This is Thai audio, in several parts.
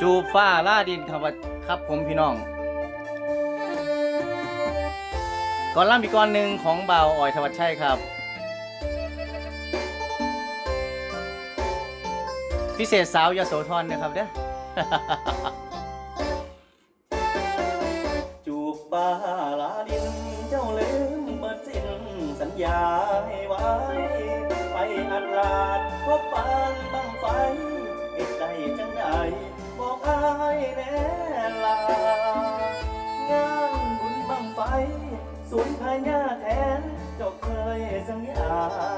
จูบฟ้าล่าดินครับครับผมพี่น้อง ก่อนล่ำอีกก่อนหนึ่งของเบาวออยธวัชชัยครับ พิเศษสาวยาโสธรนะครับเด้อจูบฟ้าลาดินเจ้าลืมเบิดสิ้นสัญญาให้ไว้ ไปอัดลาดพบปานบังไฟเอ็ดได้จังใด บอกอายแน่ลางานบุญบังไฟสวนพญาแทนเจ้าเคยสัญญา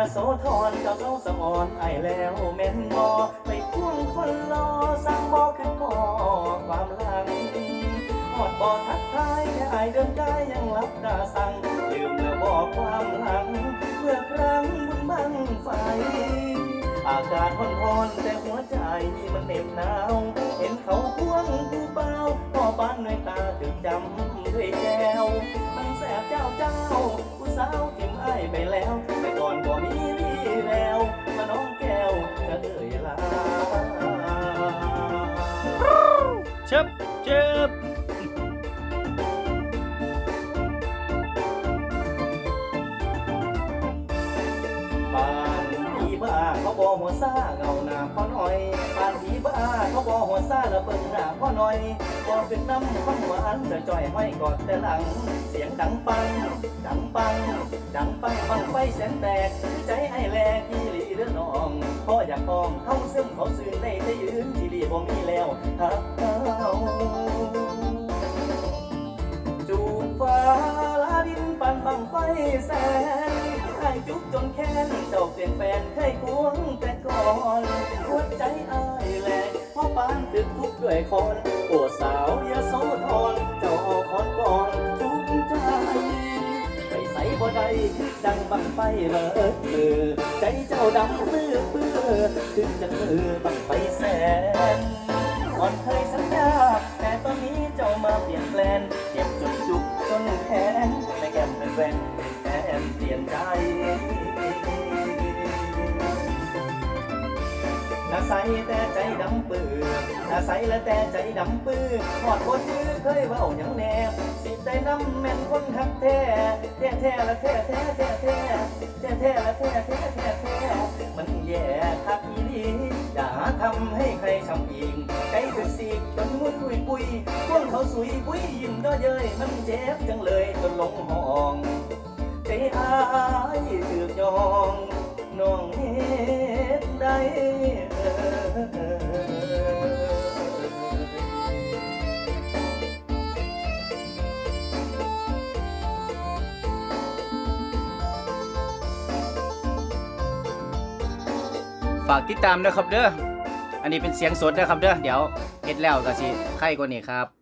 สาโสธรเจ้าเจ้าสมอนไอแล้วแม่นบอไปควงคนรอสร้างบ่ขึ้นก่อความหลังหอดบ่ทักทายแค่ไอเดินกายยังรับตาสั่งลืมแล้วบอกความหลังเมื่อครั้งบุญบังไฟ อากาศร้อนแต่หัวใจมันเหน็บหนาวเห็นเขาควงกูเบาพ่อบ้านด้วยตาถึงจำด้วยแจวมันแสบเจ้าเจ้าผู้สาวทิมไอไปแล้ว อนบ่มีวี่แววมาน้องแก้วจะเอ่ยลาเชิบเชิบ บ้าเขาบอหัวซาเงาหน้าพ่อหน่อยปานผีบ้าเขาบอหัวซาแล้วเบิ่งหน้าพ่อหน่อยบอเป็นน้ำข้นหวอันจะจ่อยห้อยกอดแต่หลัง เสียงดังปัง ดังปัง ดังปังปังไฟแสนแตก ใจไอ้แลกอีหลีเด้อน้องพ่ออยากพ้องเฮาซึมเขาซื่นได้ได้ยืนที่ดีบ่มีแล้วฮัก คอนปวดสาวยาโสธรเจ้าเอคอนกอนทุกใจไปใส่บ่ได้คือจังบังไฟเลิศมือใจเจ้าดำเบื่อเปื้อถึงจะมือบังไฟแสนก่อนเคยสัญญาแต่ตอนนี้เจ้ามาเปลี่ยนแปลน ใสแต่ใจดำปื้อน่าใสและแต่ใจดำปื้อหอดบนชื่อเคยเว้าอย่างแนบสิได้น้ำแม่นคนคักแท้แท้แท้ละแท้แท้แท้แท้แท้แท้ละแท้แท้แท้แท้มันแย่คักอีหลีอย่าทำให้ใครช้ำอีกใจถึงสีกจนงุนปุยปุยพวกเขาสุยปุยยิ้มก็เย้ยมันเจ็บจังเลยจนหลงห้องใจอายถือกยองน้องเฮ็ดได้เอ่ย ฝากติดตามด้วยครับเด้อ อันนี้เป็นเสียงสดนะครับเด้อ เดี๋ยวเฮ็ดแล้วก็สิไข่กว่านี้ครับ